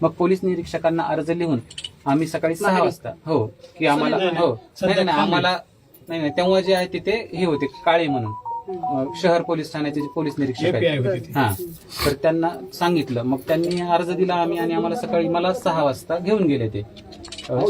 मग पोलीस निरीक्षकांना अर्ज लिहून आम्ही सकाळी सहा. वाजता हो की आम्हाला. हो नाही नाही. आम्हाला नाही नाही तेव्हा जे आहे तिथे हे होते काळे म्हणून शहर पोलीस ठाण्याचे जे पोलीस निरीक्षक आहेत. हा. तर त्यांना सांगितलं. मग त्यांनी अर्ज दिला आम्ही आणि आम्हाला सकाळी मला सहा वाजता घेऊन गेले ते.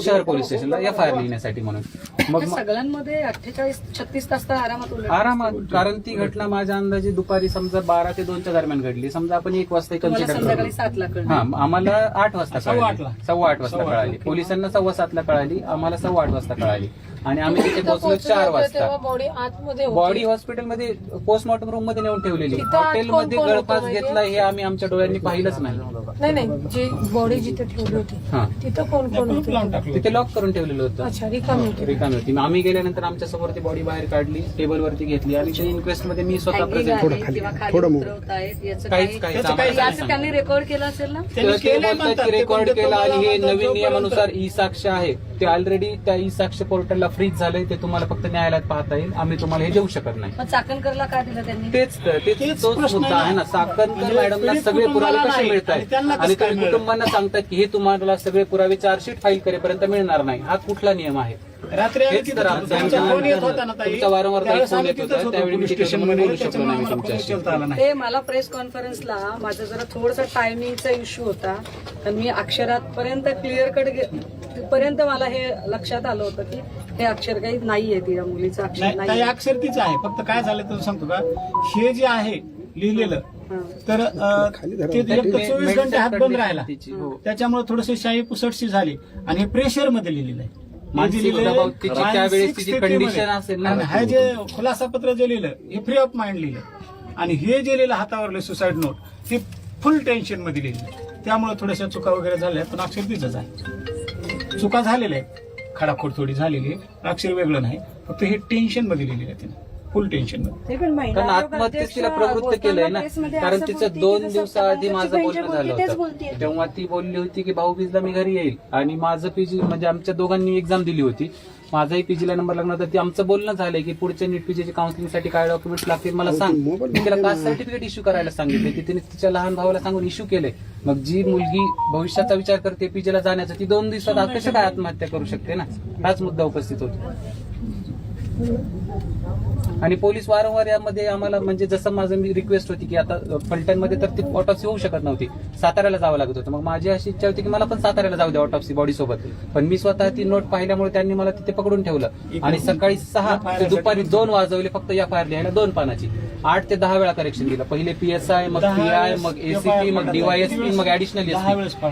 शहर पोलीस स्टेशनला एफ आय आर लिहिण्यासाठी म्हणून. मग सगळ्यांमध्ये अठ्ठेचाळीस छत्तीस तास तर आरामात आरामात. कारण ती घटना माझ्या अंदाजे दुपारी समजा बारा ते दोनच्या दरम्यान घडली. समजा आपण एक वाजता कन्सिडर संध्याकाळी करू. सातला हा आम्हाला आठ वाजता सव्वा कळाली. आठला. सव्वा आठ वाजता कळाली. पोलिसांना सव्वा सातला कळाली. आम्हाला सव्वा आठ वाजता कळाली. आणि आम्ही तिथे पोहोचलो चार वाजता. बॉडी आतमध्ये होती. बॉडी हॉस्पिटलमध्ये पोस्टमॉर्टम रूममध्ये नेऊन ठेवलेली. हॉटेलमध्ये माहितीये? घेतला हे आम्ही आमच्या डोळ्यांनी पाहिलंच नाही. नाही नाही जी बॉडी जिथे ठेवली होती हा. तिथं कोण कोण होते? तिथे लॉक करून ठेवलेलं होतं. अच्छा रिकामी होती. रिकामी होती. मग आम्ही गेल्यानंतर आमच्यासमोर ती बॉडी बाहेर काढली टेबल वरती घेतली आणि इन्क्वेस्टमध्ये मी स्वतः प्रेझेंट किंवा खाली उतरवतायत याचं काहीच काही याचं त्यांनी रेकॉर्ड केलं असेल ना? ते बोलतात की रेकॉर्ड केला आणि हे नवीन नियमानुसार ई साक्ष आहे. ते ऑलरेडी त्या ई साक्ष पोर्टलला फ्रीज झालंय ते तुम्हाला फक्त न्यायालयात पाहता येईल. आम्ही तुम्हाला हे देऊ शकत नाही. मग चाकणकरला काय दिलं त्यांनी? तेच तर तेच तेच प्रश्न मुद्दा आहे ना. म्हणजे मॅडमला पीडित सगळे पुरावे कसे नाही. मिळत आणि त्यांना आहेत आणि कसं काय तुम्ही मिळेल? कुटुंबांना सांगतात की हे तुम्हाला सगळे पुरावे चार्जशीट फाईल करेपर्यंत मिळणार नाही. हा कुठला नियम आहे? रात्री आम्ही हेच तिथं तर होतो. आमच्या- तुमचा फोन येत होता ना ताई? तुमचा वारंवार त्यावेळेस फोन आम्ही येत होता. तिथंच होतो. त्यावेळी मी पोलीस तिथे स्टेशनमध्ये बोलू शकलो त्याच्यामुळे नाही आम्हाला फोन तुमच्याशी. उचलता आला नाही ते मला प्रेस कॉन्फरन्सला माझा जरा थोडासा टायमिंगचा इश्यू होता. तर मी अक्षरात पर्यंत क्लिअर कट पर्यंत मला हे लक्षात आलं होतं की हे अक्षर काही नाहीये ती या मुलीचं अक्षर नाही ताई नाही अक्षर तीच आहे. फक्त काय झालं तर सांगतो का? हे जे आहे लिहिलेलं तर अं, ते एक तर चोवीस घंटे हात बंद राहिला. हो. त्याच्यामुळे थोडस शाही पुसटशी झाली आणि हे प्रेशरमध्ये लिहिलेलं आहे. मानसिक दबाव, असेल ना. हे जे खुलासा पत्र जे लिहिलं हे फ्री ऑफ माइंड लिहिलं आणि हे जे लिहिलं हातावरले सुसाईड नोट हे फुल टेन्शनमध्ये लिहिलं त्यामुळे थोड्याशा चुका वगैरे झाल्या पण अक्षर तिथंच आहे. चुका झालेल्या आहेत. खडाखोड थोडी झालेली आहे. अक्षर वेगळं नाही. फक्त हे टेन्शनमध्ये लिहिलेलं आहे तिने. फुल टेन्शन कारण आत्महत्येस तिला प्रवृत्त केलंय ना. कारण तिचं दोन दिवसाआधी माझं बोलणं झालं होतं. तेव्हा ती बोलली होती की भाऊ बीजला मी घरी येईल. आणि माझं पीजी म्हणजे आमच्या दोघांनी एक्झाम दिली होती. माझाही पीजीला नंबर लागला होता. ती आमचं बोलणं झालंय की पुढच्या नीट पीजीच्या काउन्सिलिंगसाठी काय डॉक्युमेंट्स लागतील मला सांग. मी तिला कास्ट सर्टिफिकेट इश्यू करायला सांगितले. की तिने तिच्या लहान भावाला सांगून इश्यू केले मग जी मुलगी भविष्याचा विचार करते पीजीला जाण्याचा ती दोन दिवसात कशा काय आत्महत्या करू शकते ना? हाच मुद्दा उपस्थित होतो. आणि पोलीस वारंवार यामध्ये आम्हाला म्हणजे जसं माझं मी रिक्वेस्ट होती की आता फलटणमध्ये तर ती ऑटॉप्सी होऊ शकत नव्हती. साताऱ्याला जावं लागत होतं. मग माझी अशी इच्छा होती की मला पण साताऱ्याला जाऊ द्या ऑटॉप्सी बॉडी सोबत. पण मी स्वतः ती नोट पाहिल्यामुळे त्यांनी मला तिथे पकडून ठेवलं. आणि सकाळी सहा ते दुपारी दोन वाजवले फक्त या फायर लिहायला दोन पानाची. आठ ते दहा वेळा करेक्शन दिलं. पहिले पीएसआय मग पीआय मग एसीपी मग. डीवायएसपी मग ऍडिशनल.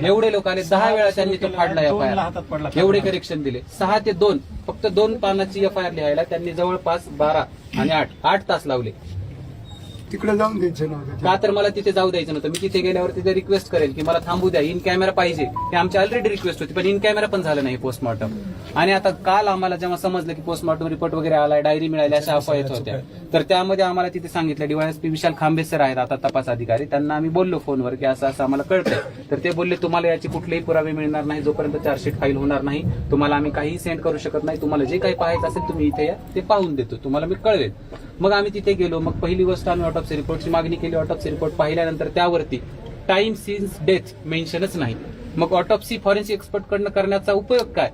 एवढे लोक आले दहा वेळा त्यांनी तो फाडला एफ दोनला हातात पडला. एवढे करेक्शन दिले. सहा ते दोन फक्त दोन पानाची एफ आय आर लिहायला त्यांनी जवळपास बारा आणि आठ. आठ तास लावले. तिकडे जाऊन द्यायचं नव्हतं का तर मला तिथे जाऊ द्यायचं नव्हतं. मी तिथे गेल्यावर तिथे रिक्वेस्ट करेल की मला थांबू द्या. इन कॅमेरा पाहिजे. हे आमची ऑलरेडी रिक्वेस्ट होती पण इन कॅमेरा पण झालं नाही पोस्टमॉर्टम आणि आता काल आम्हाला जेव्हा समजलं की पोस्टमॉर्टम रिपोर्ट वगैरे आलाय डायरी मिळाली अशा अफवा येत होत्या. तर त्यामध्ये आम्हाला तिथे सांगितलं डीवायएसपी विशाल खांबे सर आहेत आता तपास अधिकारी. त्यांना आम्ही बोललो फोनवर की असं असं आम्हाला कळतंय. तर ते बोलले तुम्हाला याचे कुठलेही पुरावे मिळणार नाही. जोपर्यंत चार्जशीट फाईल होणार नाही तुम्हाला आम्ही काहीही सेंड करू शकत नाही. तुम्हाला जे काही पाहायचं असेल तुम्ही इथे या. ते पाहून देतो. तुम्हाला मी कळवेल मग आम्ही तिथे गेलो मग पहिली गोष्ट आम्ही ऑटोप्सी रिपोर्टची मागणी केली. ऑटोप्सी रिपोर्ट पाहिल्यानंतर त्यावरती टाइम सिन्स डेथ मेन्शनच नाही. मग ऑटोप्सी फॉरेन्सिक एक्सपर्ट कडनं करण्याचा उपयोग काय?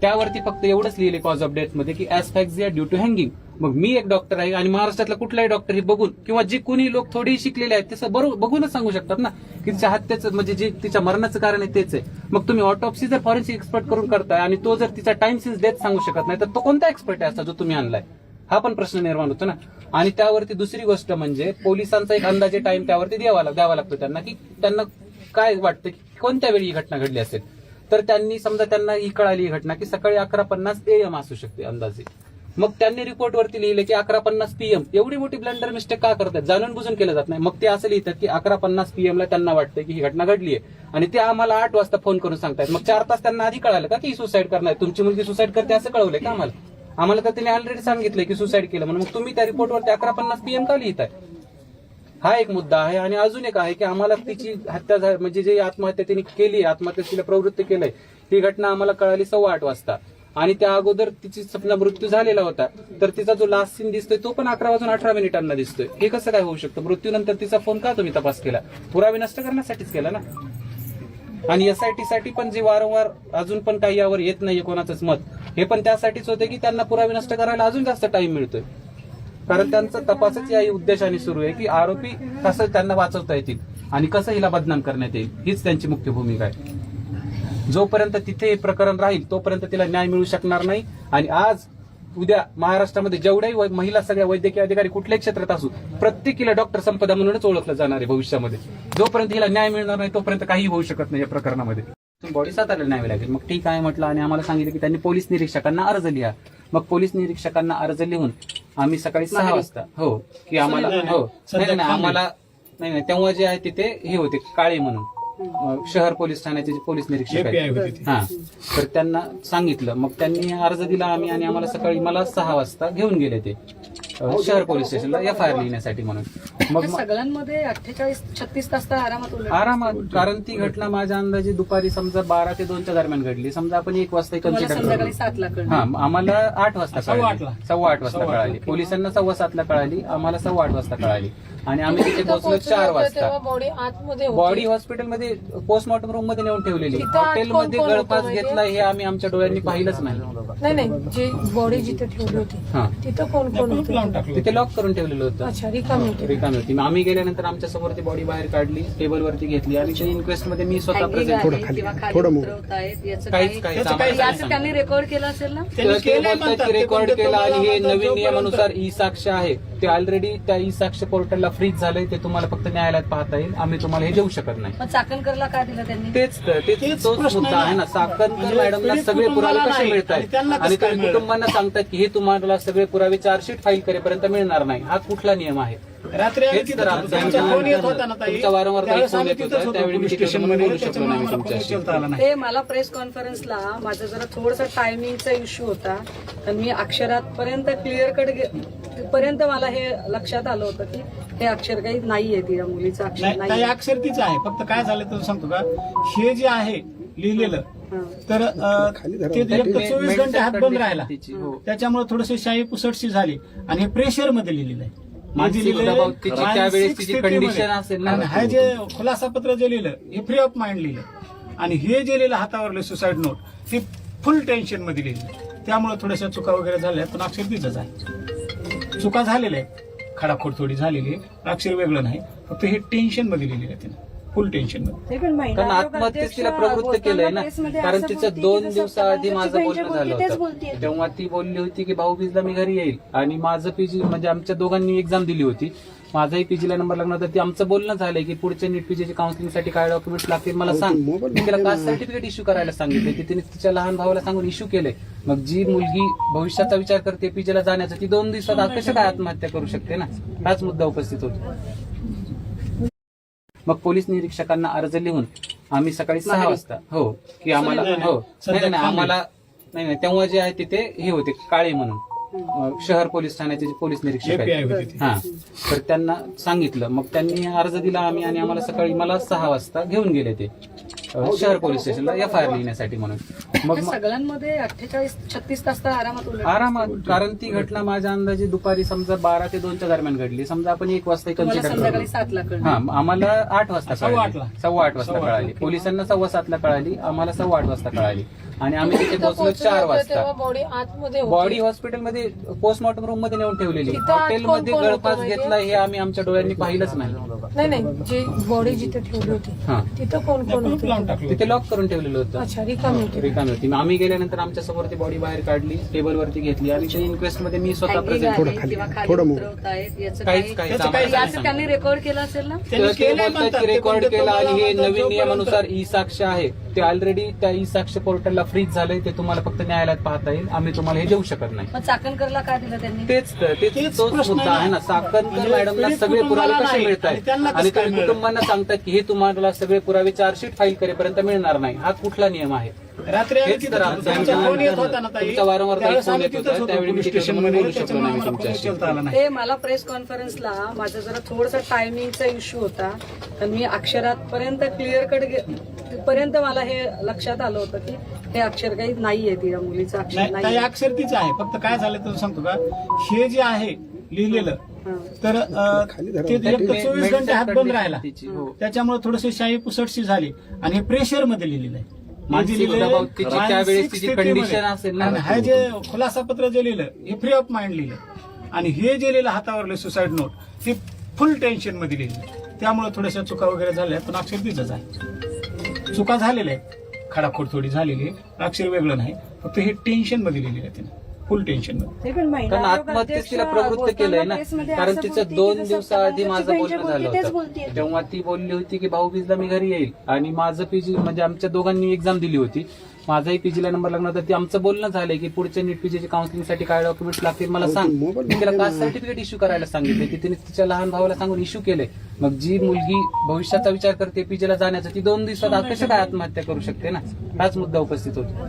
त्यावरती फक्त एवढंच लिहिले कॉज ऑफ डेथमध्ये की ऍस्फॅक्झिया ड्यू टू हँगिंग मग मी एक डॉक्टर आहे आणि महाराष्ट्रातला कुठलाही डॉक्टर हे बघून किंवा जे कोणी लोक थोडीही शिकलेले आहेत तसं बरोबर बघूनच सांगू शकतात ना की तिच्या हत्येचं म्हणजे जे तिच्या मरणाचं कारण आहे तेच आहे. मग तुम्ही ऑटोप्सी जर फॉरेन्सिक एक्सपर्ट करून करताय आणि तो जर तिचा टाइम सिन्स डेथ सांगू शकत नाही तर तो कोणता एक्सपर्ट आहे असा जो तुम्ही आणलाय? हा पण प्रश्न निर्माण होतो ना. आणि त्यावरती दुसरी गोष्ट म्हणजे पोलिसांचा एक अंदाजे टाइम त्यावरती द्यावा द्यावा लागतो त्यांना की त्यांना काय वाटतं की कोणत्या वेळी ही घटना घडली असेल? तर त्यांनी समजा त्यांना ही कळाली ही घटना की सकाळी अकरा पन्नास एम असू शकते अंदाजे. मग त्यांनी रिपोर्टवरती लिहिले की अकरा पन्नास पीएम एवढी मोठी ब्लंडर मिस्टेक का करतात? जाणून बुजून केलं जात नाही. मग ते असं लिहितात की अकरा पन्नास पीएम ला त्यांना वाटतं की ही घटना घडली आहे. आणि ते आम्हाला आठ वाजता फोन करून सांगतायत. मग चार तास त्यांना आधी कळालं का की सुसाईड करणार आहे? तुमची मुलगी सुसाईड करते असं कळवलंय का आम्हाला? आम्हाला तर त्यांनी ऑलरेडी सांगितलं की सुसाईड केलं म्हणून. मग तुम्ही त्या रिपोर्टवरती अकरा पन्नास पीएम का लिहिताय? हा एक मुद्दा आहे आणि अजून एक आहे की आम्हाला तिची हत्या म्हणजे जे आत्महत्या तिने केली आत्महत्या तिला प्रवृत्त केलंय ती घटना आम्हाला कळाली सव्वा आठ वाजता. आणि त्या अगोदर तिची सपना मृत्यू झालेला होता. तर तिचा जो लास्ट सीन दिसतोय तो पण अकरा वाजून अठरा मिनिटांना दिसतोय. हे कसं काय होऊ शकतं? मृत्यूनंतर तिचा फोन का तुम्ही तपास केला? पुरावे नष्ट करण्यासाठीच केला ना? आणि एसआयटी साठी पण जे वारंवार अजून पण काही यावर येत नाहीये कोणाचंच मत हे पण त्यासाठीच होते की त्यांना पुरावे नष्ट करायला अजून जास्त टाइम मिळतोय. कारण त्यांचा तपासच या उद्देशाने सुरू आहे की आरोपी कसं त्यांना वाचवता येतील आणि कसं हिला बदनाम करण्यात येईल हीच त्यांची मुख्य भूमिका आहे. जोपर्यंत तिथे हे प्रकरण राहील तोपर्यंत तिला न्याय मिळू शकणार नाही आणि आज उद्या महाराष्ट्रामध्ये जेवढ्याही महिला सगळ्या वैद्यकीय अधिकारी कुठल्याही क्षेत्रात असू प्रत्येकीला डॉक्टर संपदा म्हणूनच ओळखलं जाणार आहे भविष्यामध्ये. जोपर्यंत हिला न्याय मिळणार नाही तोपर्यंत काही होऊ शकत नाही या प्रकरणामध्ये. बॉडी सातारला न्यावी लागेल. मग ठीक आहे म्हटलं आणि आम्हाला सांगितलं की त्यांनी पोलीस निरीक्षकांना अर्ज लिहा. मग पोलीस निरीक्षकांना अर्ज लिहून आम्ही सकाळी सहा वाजता हो की आम्हाला हो. नाही. आम्हाला नाही नाही तेव्हा जे आहे तिथे हे होते काळे म्हणून. शहर पोलीस ठाण्याचे जे पोलीस निरीक्षक आहेत. हा. तर त्यांना सांगितलं. मग त्यांनी अर्ज दिला आम्ही आणि आम्हाला सकाळी मला सहा वाजता घेऊन गेले ते. अं, शहर पोलीस स्टेशनला एफ आय आर लिहिण्यासाठी म्हणून. मग या सगळ्यांमध्ये अठ्ठेचाळीस छत्तीस तास आरामात आरामात. कारण ती घटना माझ्या अंदाजे दुपारी समजा बारा ते दोनच्या दरम्यान घडली. समजा आपण एक वाजता कन्सिडर हा आम्हाला आठ वाजता सव्वा कळाली. आठला. सव्वा आठ वाजता कळाली. पोलिसांना सव्वा सातला कळाली. आम्हाला सव्वा आठ वाजता कळाली. आणि आम्ही तिथे पोहोचलो चार वाजता. तेव्हा बॉडी आतमध्ये होती. बॉडी हॉस्पिटलमध्ये पोस्टमॉर्टम रूममध्ये नेऊन ठेवलेली. हॉटेलमध्ये होतं घेतला हे आम्ही आमच्या डोळ्यांनी पाहिलंच नाही. नाही नाही जी बॉडी जिथे ठेवली होती हा. तिथं कोण कोण होतं? तिथे लॉक करून ठेवलेलं होतं. अच्छा रिकामी होती. रिकामी होती. आम्ही गेल्यानंतर आमच्यासमोर ती बॉडी बाहेर काढली टेबलवरती घेतली आणि इन्क्वेस्टमध्ये मी स्वतः प्रेझेंट रेकॉर्ड केलं असेल ना? रेकॉर्ड केलं आणि हे नवीन नियमानुसार ई साक्ष आहे. ते ऑलरेडी त्या ई साक्ष पोर्टलला फ्रीज झालंय ते तुम्हाला फक्त न्यायालयात पाहता येईल. आम्ही तुम्हाला हे देऊ शकत नाही. मग चाकणकरला का दिलं त्यांनी? तेच तर, तेच तेच तोच प्रश्न मुद्दा आहे ना. साखरकर म्हणजे मॅडमला पीडित सगळे पुरावे कसे नाही, मिळतात आणि त्यांना कसं आणि काय तुम्ही मिळेल? कुटुंबांना सांगतात की हे तुम्हाला सगळे पुरावे चार्जशीट फाईल करेपर्यंत मिळणार नाही. हा कुठला नियम आहे? रात्री आम्ही हेच तिथं तर. होतो. आमच्या- तुमचा फोन येत होता ना ताई? तुमचा वारंवार ताई त्यावेळेस फोन आम्ही येत होता, तिथंच होतो त्यावेळी मी पोलीस तिथे स्टेशनमध्ये. बोलू शकलो त्याच्यामुळे नाही आम्हाला फोन तुमच्याशी. उचलता आला नाही. ते मला प्रेस कॉन्फरन्सला माझा जरा थोडासा टायमिंगचा इश्यू होता. तर मी अक्षरात पर्यंत क्लिअर कट पर्यंत मला हे लक्षात आलं होतं की हे अक्षर काही नाहीये ती या मुलीचं अक्षर नाही ताई नाही अक्षर तीच आहे. फक्त काय झालं तर सांगतो का? हे जे आहे लिहिलेलं तर अं, ते एक तर चोवीस घंटे हात बंद राहिला. हो. त्याच्यामुळे थोडीशी शाही पुसटशी झाली आणि हे प्रेशरमध्ये लिहिलेलं आहे. मानसिक जे लिहिलंय, दबाव तिची मानसिक त्यावेळेस तिची स्थितीमध्ये. condition असेल ना. आणि हे जे खुलासा पत्र जे लिहिलं हे फ्री ऑफ माइंड लिहिलं. आणि हे जे लिहिलं हातावरले सुसाईड नोट हे फुल टेन्शनमध्ये लिहिलं. त्यामुळे थोड्याशा चुका वगैरे झाल्या पण अक्षर तिचंच आहे. चुका झालेल्या आहेत. खडाखोड थोडी झालेली आहे. अक्षर वेगळं नाही. फक्त हे टेन्शनमध्ये लिहिलेलं आहे तिने. फुल टेन्शनमध्ये. कारण आत्महत्येस तिला प्रवृत्त केलंय ना. कारण तिचं दोन दिवसाआधी माझं बोलणं झालं होतं. तेव्हा ती बोलली होती की भाऊबीजला मी घरी येईल. आणि माझं पीजी म्हणजे आमच्या दोघांनी एक्झाम दिली होती. माझाही पीजीला नंबर लागणार होता. ते आमचं बोलणं झालंय की पुढच्या नीट पीजीच्या काउन्सिलिंगसाठी काय डॉक्युमेंट्स लागतील मला सांग. मी तिला कास्ट सर्टिफिकेट इश्यू करायला सांगितले की तिने तिच्या लहान भावाला सांगून इश्यू केलंय. मग जी मुलगी भविष्याचा विचार करते पीजीला जाण्याचा ती दोन दिवसात कशा काय आत्महत्या करू शकते ना? हाच मुद्दा उपस्थित होतो. मग पोलीस निरीक्षकांना अर्ज लिहून आम्ही सकाळी सहा वाजता हो की आम्हाला. हो. नाही. आम्हाला नाही नाही तेव्हा जे आहे तिथे हे होते काळे म्हणून. शहर पोलीस ठाण्याचे जे पोलीस निरीक्षक आहेत. हा. तर त्यांना सांगितलं. मग त्यांनी अर्ज दिला आम्ही आणि आम्हाला सकाळी मला सहा वाजता घेऊन गेले ते. शहर पोलीस स्टेशनला एफ आय आर लिहिण्यासाठी म्हणून. मग सगळ्यांमध्ये अठ्ठेचाळीस छत्तीस तास तर आरामात उलट आरामात कारण ती घटना माझ्या अंदाजे दुपारी समजा बारा ते दोनच्या दरम्यान घडली. समजा आपण एक वाजता तुम्हाला कन्सिडर संध्याकाळी सातला कळलं. हा आम्हाला आठ वाजता सव्वा कळाली. आठला. सव्वा आठ वाजता सव्वा कळाली. पोलिसांना सव्वा सातला कळाली. आम्हाला सव्वा आठ वाजता कळाली. आणि आम्ही तिथे पोहोचलो चार वाजता. तेव्हा बॉडी आतमध्ये होती. बॉडी हॉस्पिटलमध्ये पोस्टमॉर्टम रूममध्ये नेऊन ठेवलेली हॉटेलमध्ये माहितीये? घेतला हे आम्ही आमच्या डोळ्यांनी पाहिलंच नाही. नाही नाही जी बॉडी जिथे ठेवली होती हा. तिथं कोण कोण होतं? तिथे लॉक करून ठेवलेलं होतं. अच्छा रिकामी होती. रिकामी होती. आम्ही गेल्यानंतर आमच्यासमोर ती बॉडी बाहेर काढली टेबलवरती घेतली आणि त्या इन्क्वेस्टमध्ये मी स्वतः प्रेझेंट काहीच काही काहीच त्यांनी. रेकॉर्ड केलं असेल ना? रेकॉर्ड केलं आणि हे नवीन नियमानुसार ई साक्ष आहे. ते ऑलरेडी त्या ई साक्ष पोर्टलला फ्रीज झालंय ते तुम्हाला फक्त न्यायालयात पाहता येईल. आम्ही तुम्हाला हे देऊ शकत नाही. मग चाकणकरला का दिलं त्यांनी? तेच तर तेच तेच प्रश्न मुद्दा आहे ना. म्हणजे मॅडमला पीडित सगळे पुरावे कुटुंबाला कसे नाही, मिळतात आणि त्यांना कसं आणि काय तुम्ही मिळेल? कुटुंबांना सांगतात की हे तुम्हाला सगळे पुरावे चार्जशीट फाईल करेपर्यंत मिळणार नाही. हा कुठला नियम आहे? रात्री आम्ही हेच तिथं तर होतो. आमच्या- तुमचा फोन येत होता ना ताई? तुमचा वारंवार ताई त्यावेळेस फोन आम्ही येत होता, तिथंच होतो. त्यावेळी मी पोलीस तिथे स्टेशनमध्ये. बोलू शकलो त्याच्यामुळे नाही आम्हाला फोन तुमच्याशी. उचलता आला नाही. ते मला प्रेस कॉन्फरन्सला माझा जरा थोडासा टायमिंगचा इश्यू होता. तर मी अक्षरात पर्यंत क्लिअर कट पर्यंत मला हे लक्षात आलं होतं की हे अक्षर काही नाहीये ती या मुलीचं अक्षर नाही अक्षर तीच आहे. फक्त काय झालं तर सांगतो का? हे जे आहे लिहिलेलं तर अं, ते एक तर चोवीस घंटे हात बंद राहिला. हो. त्याच्यामुळे थोडीशी शाई पुसटशी झाली आणि प्रेशरमध्ये लिहिलेलं आहे. मानसिक दिलेलं आहे, दबाव, तिची मानसिक त्यावेळेस तिची स्थितीमध्ये. condition असेल ना. आणि हे जे खुलासा पत्र जे लिहिलं हे फ्री ऑफ माइंड लिहिलं. आणि हे जे लिहिलं हातावरले सुसाईड नोट हे फुल टेन्शनमध्ये लिहिलं. त्यामुळे थोड्याशा चुका वगैरे झाल्या पण अक्षर तिथंच आहे. चुका झालेल्या आहेत. खडाखोड थोडी झालेली आहे. अक्षर वेगळं नाही. फक्त हे टेन्शनमध्ये लिहिलेलं आहे त्याने. फुल टेन्शनमध्ये. कारण आत्महत्येस तिला प्रवृत्त केलंय ना. कारण तिचं दोन दिवसाआधी माझं बोलणं झालं होतं. तेव्हा ती. बोलली होती की भाऊ बीजला मी घरी येईल आणि माझं पीजी म्हणजे आमच्या दोघांनी एक्झाम दिली होती. माझाही पीजीला नंबर लागला होता ती आमचं बोलणं झालंय की पुढच्या नीट पीजीच्या काउन्सिलिंगसाठी काय डॉक्युमेंट्स लागतील मला सांग. मी तिला कास्ट सर्टिफिकेट इश्यू करायला सांगितले की तिने तिच्या लहान भावाला सांगून इश्यू केले मग जी मुलगी भविष्याचा विचार करते पीजीला जाण्याचा ती दोन दिवसात कशा काय आत्महत्या करू शकते ना? हाच मुद्दा उपस्थित होतो.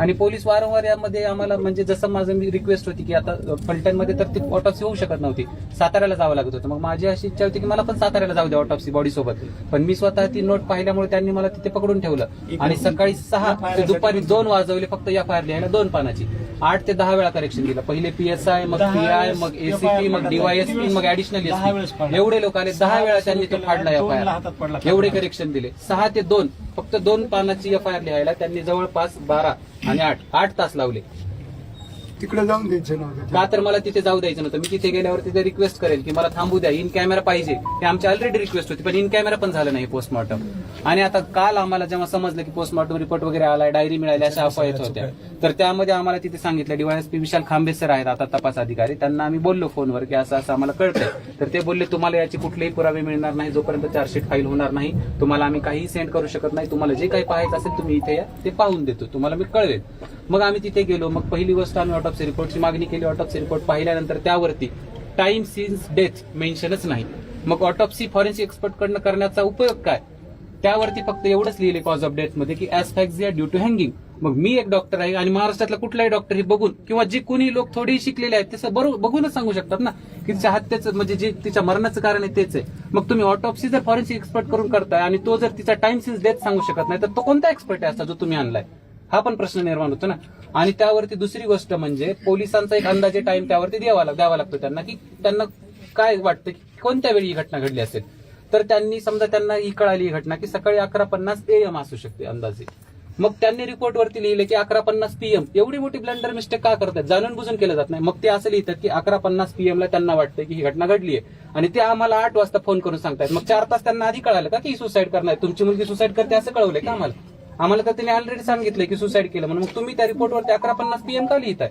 आणि पोलीस वारंवार यामध्ये आम्हाला म्हणजे जसं माझं मी रिक्वेस्ट होती की आता फलटणमध्ये तर ती ऑटॉप्सी होऊ शकत नव्हती. साताऱ्याला जावं लागत होतं. मग माझी अशी इच्छा होती की मला पण साताऱ्याला जाऊ द्या ऑटॉप्सी बॉडी सोबत. पण मी स्वतः ती नोट पाहिल्यामुळे त्यांनी मला तिथे पकडून ठेवलं. आणि सकाळी सहा ते दुपारी दोन वाजवले फक्त या फायर लिहायला दोन पानाची. आठ ते दहा वेळा करेक्शन दिलं. पहिले पीएसआय मग पीआय मग एसीपी मग. डीवायएसपी मग ऍडिशनल एसपी. एवढे लोक आले. दहा वेळा त्यांनी तो फाडला एफ हातात पडला. एवढे करेक्शन दिले. सहा ते दोन फक्त दोन पानाची एफ आय आर लिहायला त्यांनी जवळपास बारा आणि आठ. आठ तास लावले. तिकडे जाऊन द्यायचं नव्हतं का तर मला तिथे जाऊ द्यायचं नव्हतं. मी तिथे गेल्यावर तिथे रिक्वेस्ट करेल की मला थांबू द्या. इन कॅमेरा पाहिजे. ते आमची ऑलरेडी रिक्वेस्ट होती पण इन कॅमेरा पण झालं नाही पोस्टमॉर्टम आणि आता काल आम्हाला जेव्हा समजलं की पोस्टमॉर्टम रिपोर्ट वगैरे आलाय डायरी मिळाली अशा अफवा येत होत्या. तर त्यामध्ये आम्हाला तिथे सांगितलं डीवायएसपी विशाल खांबे सर आहेत आता तपास अधिकारी. त्यांना आम्ही बोललो फोनवर की असं असं आम्हाला कळतंय. तर ते बोलले तुम्हाला याची कुठलेही पुरावे मिळणार नाही. जोपर्यंत चार्जशीट फाईल होणार नाही तुम्हाला आम्ही काहीही सेंड करू शकत नाही. तुम्हाला जे काही पाहायचं असेल तुम्ही इथे या. ते पाहून देतो. तुम्हाला मी कळवेल. मग आम्ही तिथे गेलो. मग पहिली गोष्ट आम्ही ऑटोप्सी रिपोर्टची मागणी केली ऑटोप्सी रिपोर्ट पाहिल्यानंतर त्यावरती टाइम सिन्स डेथ मेन्शनच नाही. मग ऑटोप्सी फॉरेन्सिक एक्सपर्ट कडनं करण्याचा उपयोग काय? त्यावरती फक्त एवढंच लिहिले कॉज ऑफ डेथमध्ये की ऍस्फॅक्झिया ड्यू टू हँगिंग मग मी एक डॉक्टर आहे आणि महाराष्ट्रातला कुठलाही डॉक्टर हे बघून किंवा जे कोणी लोक थोडी शिकलेले आहेत तसं बरोबर बघूनच सांगू शकतात ना की तिच्या हत्येचं म्हणजे जे तिच्या मरणाचं कारण आहे तेच आहे. मग तुम्ही ऑटोप्सी जर फॉरेन्सिक एक्सपर्ट करून करताय आणि तो जर तिचा टाइम सिन्स डेथ सांगू शकत नाही तर तो कोणता एक्सपर्ट आहे असा जो तुम्ही आणलाय? हा पण प्रश्न निर्माण होतो ना. आणि त्यावरती दुसरी गोष्ट म्हणजे पोलिसांचा एक अंदाजे टाइम त्यावरती द्यावा लाग- द्यावा लागतो त्यांना की त्यांना काय वाटतं की कोणत्या वेळी ही घटना घडली असेल? तर त्यांनी समजा त्यांना ही कळाली ही घटना की सकाळी अकरा पन्नास एम असू शकते अंदाजे. मग त्यांनी रिपोर्टवरती लिहिले की अकरा पन्नास पीएम एवढी मोठी ब्लंडर मिस्टेक का करतात? जाणून बुजून केलं जात नाही. मग ते असं लिहितात की अकरा पन्नास पीएम ला त्यांना वाटतं की ही घटना घडली आहे. आणि ते आम्हाला आठ वाजता फोन करून सांगतायत. मग चार तास त्यांना आधी कळालं का की सुसाईड करणार आहे? तुमची मुलगी सुसाईड करते असं कळवलंय का आम्हाला? आम्हाला तर त्यांनी ऑलरेडी सांगितलं की सुसाईड केलं म्हणून. मग तुम्ही त्या रिपोर्टवरती अकरा पन्नास पीएम का लिहिताय?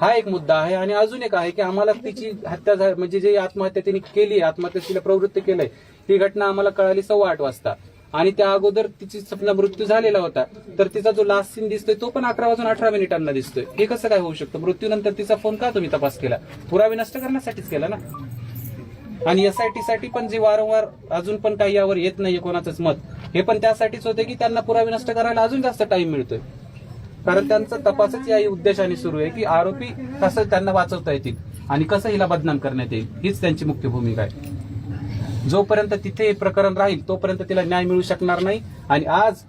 हा एक मुद्दा आहे आणि अजून एक आहे की आम्हाला तिची हत्या म्हणजे जे आत्महत्या तिने केली आत्महत्या तिला प्रवृत्त केलंय ही घटना आम्हाला कळाली सव्वा आठ वाजता. आणि त्या अगोदर तिची सपना मृत्यू झालेला होता. तर तिचा जो लास्ट सीन दिसतोय तो पण अकरा वाजून अठरा मिनिटांना दिसतोय. हे कसं काय होऊ शकतं? मृत्यूनंतर तिचा फोन का तुम्ही तपास केला? पुरावे नष्ट करण्यासाठीच केला ना? आणि एसआयटी साठी पण जे वारंवार अजून पण काही यावर येत नाहीये कोणाचंच मत हे पण त्यासाठीच होते की त्यांना पुरावे नष्ट करायला अजून जास्त टाइम मिळतोय. कारण त्यांचा तपासच या उद्देशाने सुरू आहे की आरोपी कसं त्यांना वाचवता येतील आणि कसं हिला बदनाम करण्यात येईल हीच त्यांची मुख्य भूमिका आहे. जोपर्यंत तिथे हे प्रकरण राहील तोपर्यंत तिला न्याय मिळू शकणार नाही आणि आज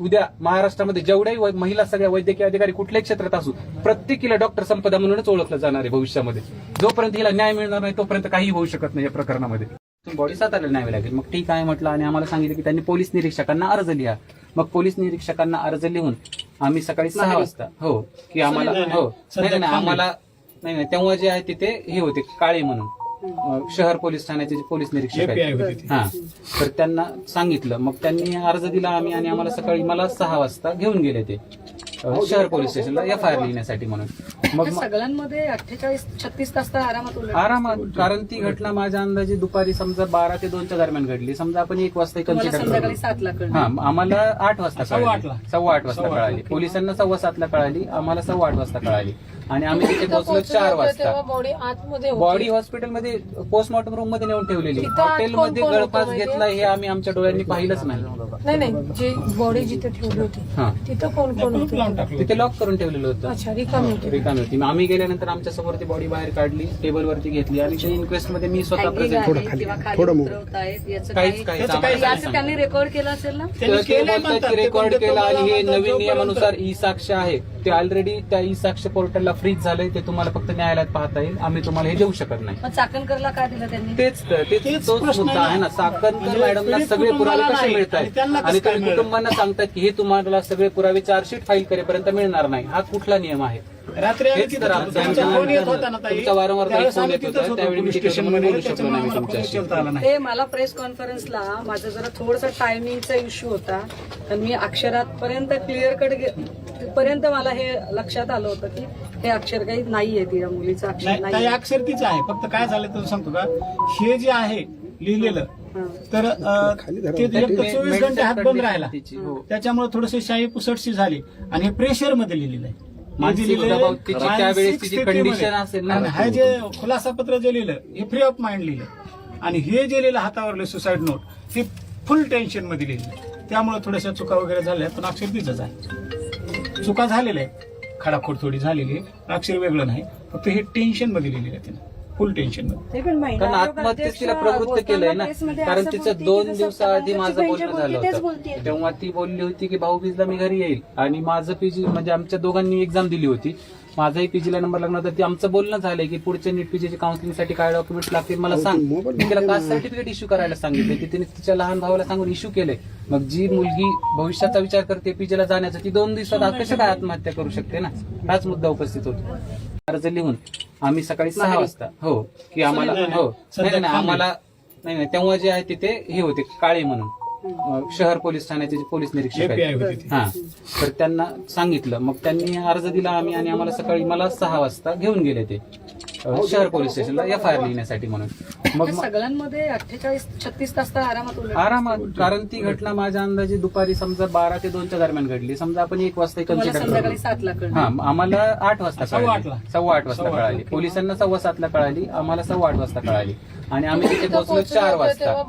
उद्या महाराष्ट्रामध्ये जेवढ्याही महिला सगळ्या वैद्यकीय अधिकारी कुठल्याही क्षेत्रात असू प्रत्येकीला डॉक्टर संपदा म्हणूनच ओळखलं जाणार आहे भविष्यामध्ये. जोपर्यंत हिला न्याय मिळणार नाही तोपर्यंत काही होऊ शकत नाही या प्रकरणामध्ये. बॉडी साताऱ्याला न्यावी लागेल. मग ठीक आहे म्हटलं आणि आम्हाला सांगितलं की त्यांनी पोलीस निरीक्षकांना अर्ज लिहा. मग पोलीस निरीक्षकांना अर्ज लिहून आम्ही सकाळी सहा वाजता. हो की आम्हाला हो. नाही आम्हाला नाही नाही तेव्हा जे आहे तिथे हे होते काळे म्हणून. शहर पोलीस ठाण्याचे जे पोलीस निरीक्षक आहेत. हा. तर त्यांना सांगितलं. मग त्यांनी अर्ज दिला आम्ही आणि आम्हाला सकाळी मला सहा वाजता घेऊन गेले ते. शहर पोलीस स्टेशनला एफ आय आर लिहिण्यासाठी म्हणून. मग सगळ्यांमध्ये अठ्ठेचाळीस छत्तीस तास तर आरामात आरामात. कारण ती घटना माझ्या अंदाजे दुपारी समजा बारा ते दोनच्या दरम्यान घडली. समजा आपण एक वाजता कन्सिडर करू. हा आम्हाला आठ वाजता सव्वा कळाली. सव्वा आठ वाजता कळाली. पोलिसांना सव्वा सातला कळाली. आम्हाला सव्वा आठ वाजता कळाली. आणि आम्ही तिथे पोहोचलो चार वाजता. तेव्हा बॉडी आतमध्ये होती. बॉडी हॉस्पिटलमध्ये पोस्टमॉर्टम रूममध्ये नेऊन ठेवलेली. हॉटेलमध्ये होतं घेतला हे आम्ही आमच्या डोळ्यांनी पाहिलंच नाही. नाही नाही जे बॉडी जिथे ठेवली होती हा. तिथं कोण कोण होतं? तिथे लॉक करून ठेवलेलं होतं. अच्छा रिकामी होती. रिकामी होती. आम्ही गेल्यानंतर आमच्यासमोर ती बॉडी बाहेर काढली टेबलवरती घेतली आणि इन्क्वेस्टमध्ये मी स्वतः प्रेझेंट काहीच त्यांनी रेकॉर्ड केलं असेल ना? रेकॉर्ड केला आणि हे नवीन नियमानुसार ई साक्ष आहे. ते ऑलरेडी त्या ई साक्ष पोर्टलला फ्रीज झालंय ते तुम्हाला फक्त न्यायालयात पाहता येईल आम्ही तुम्हाला हे देऊ शकत नाही मग चाकणकरला काय दिलं त्यांनी तेच तर, तेच तेच तोच प्रश्न मुद्दा आहे आहे ना. ना साखरकर म्हणजे मॅडमला पीडित सगळे पुरावे कुटुंबाला कसे नाही. मिळत आणि आहेत त्यांना आणि कसं काय तुम्ही मिळेल? कुटुंबांना सांगतात की हे तुम्हाला सगळे पुरावे चार्जशीट फाईल करेपर्यंत मिळणार नाही हा कुठला नियम आहे रात्री हेच तर तुमचा फोन येत होता ना ताई तुमचा वारंवार त्यावेळेस फोन आम्ही येत होता. तिथंच होतो त्यावेळी मी पोलीस तिथे स्टेशनमध्ये बोलू शकलो त्याच्यामुळे नाही आम्हाला तुमच्याशी. फोन उचलता आला नाही ते मला प्रेस कॉन्फरन्सला माझा जरा थोडासा टायमिंगचा इश्यू होता तर मी अक्षरात पर्यंत क्लिअर कट पर्यंत मला हे लक्षात आलं होतं की हे अक्षर काही नाहीये ती या मुलीचं अक्षर नाही अक्षर तीच आहे. फक्त काय झालं तर सांगतो का? हे जे आहे लिहिलेलं तर अं, ते चोवीस घंटे हात बंद राहिला. तिची, हो. त्याच्यामुळे थोडस शाही पुसटशी झाली आणि हे प्रेशरमध्ये लिहिलेलं आहे. मानसिक जे लिहिलंय, दबाव तिची मानसिक त्यावेळेस तिची स्थितीमध्ये. condition असेल ना. आणि हे जे खुलासा पत्र जे लिहिलं हे फ्री ऑफ माइंड लिहिलं. आणि हे जे लिहिलं हातावरले सुसाईड नोट हे फुल टेन्शनमध्ये लिहिलं. त्यामुळे थोड्याशा चुका वगैरे झाल्या पण अक्षर तिचंच आहे चुका झालेल्या आहेत. खडाखोड थोडी झालेली आहे. अक्षर वेगळं नाही. फक्त हे टेन्शनमध्ये लिहिलेलं आहे तिने. फुल टेन्शनमध्ये. कारण आत्महत्येस तिला प्रवृत्त केलंय ना. कारण तिचं दोन दिवसाआधी माझं बोलणं झालं होतं. तेव्हा ती बोलली होती की भाऊबीजला मी घरी येईल. आणि माझं पीजी म्हणजे आमच्या दोघांनी एक्झाम दिली होती. माझाही पीजीला नंबर लागणार होता. ती आमचं बोलणं झालंय की पुढच्या नीट पीजीच्या काउन्सिलिंगसाठी काय डॉक्युमेंट्स लागतील मला सांग. मी तिला कास्ट सर्टिफिकेट इश्यू करायला सांगितले की तिने तिच्या लहान भावाला सांगून इश्यू केले मग जी मुलगी भविष्याचा विचार करते पीजीला जाण्याचा ती दोन दिवसात कशा काय आत्महत्या करू शकते ना? हाच मुद्दा उपस्थित होतो. अर्ज लिहून आम्ही सकाळी सहा वाजता हो की आम्हाला. हो. नाही. आम्हाला नाही नाही. तेव्हा जे आहे तिथे हे होते काळे म्हणून. शहर पोलीस ठाण्याचे जे पोलीस निरीक्षक आहेत. हा. तर त्यांना सांगितलं. मग त्यांनी अर्ज दिला आम्ही आणि आम्हाला सकाळी मला सहा वाजता घेऊन गेले ते. शहर पोलीस स्टेशनला एफ आय आर लिहिण्यासाठी म्हणून. मग सगळ्यांमध्ये अठ्ठेचाळीस छत्तीस तास तर आरामात आरामात कारण ती घटना माझ्या अंदाजे दुपारी समजा बारा ते दोनच्या दरम्यान घडली. समजा आपण एक वाजता कन्सिडर संध्याकाळी सातला हा आम्हाला आठ वाजता सव्वा कळाली. आठला. सव्वा आठ वाजता कळाली. पोलिसांना सव्वा सातला कळाली. आम्हाला सव्वा आठ वाजता कळाली. आणि आम्ही तिथे पोहोचलो चार वाजता.